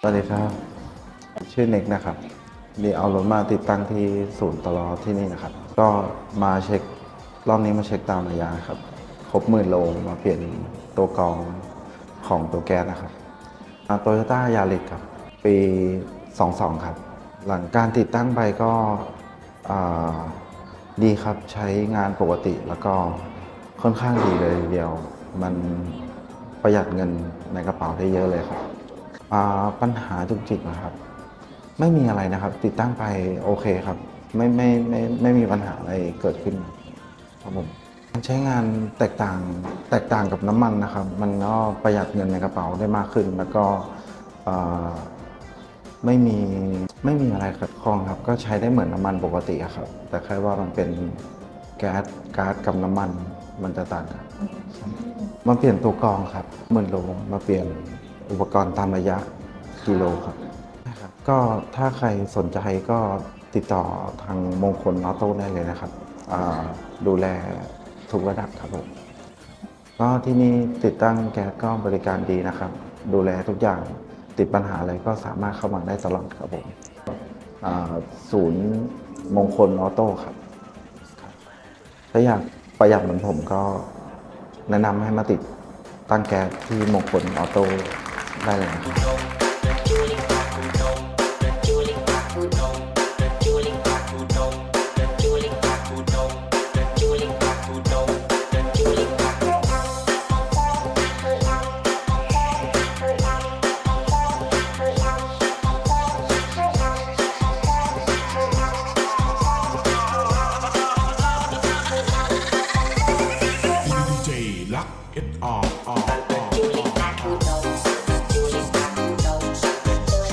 สวัสดีครับ ชื่อเน็กนะครับนี่เอารถมาติดตั้งที่ศูนย์ตลอที่นี่นะครับ ก็มาเช็ครอบนี้มาเช็คตามระยะครับ ครบหมื่นโลมาเปลี่ยนตัวกรองของตัวแก๊สนะครับโตโยต้ายาริสครับ ปี 22 ครับ หลังการติดตั้งไปก็ดีครับใช้งานปกติแล้วก็ค่อนข้างดีเลยทีเดียว มันประหยัดเงินในกระเป๋าได้เยอะเลยครับ ปัญหาจุกจิกนะครับ ไม่มีอะไรนะครับ ติดตั้งไปโอเคครับ ไม่ไม่ไม่ไม่มีปัญหาอะไรเกิดขึ้นครับผมการใช้งานแตกต่างแตกต่างกับน้ำมันนะครับ มันก็ประหยัดเงินในกระเป๋าได้มากขึ้น แล้วก็อ่าไม่มีไม่มีอะไรขัดข้องครับ ก็ใช้ได้เหมือนน้ำมันปกติอะครับ แต่แค่ว่ามันเป็นแก๊สก๊าซกับน้ำมันมันจะต่างกันมาเปลี่ยนตัวกรองครับหมื่นโลมาเปลี่ยน อุปกรณ์ตามระยะกิโลครับนะครับ ก็ถ้าใครสนใจก็ติดต่อทางมงคลออโต้ได้เลยนะครับอ่าดูแลทุกระดับครับผมก็ที่นี่ติดตั้งแก๊สก็บริการดีนะครับ ดูแลทุกอย่างติดปัญหาอะไรก็สามารถเข้ามาได้ตลอดครับผมอ่าศูนย์มงคลออโต้ครับ ถ้าอยากประหยัดเหมือนผมก็แนะนำให้มาติดตั้งแก๊สที่มงคลออโต้ ได้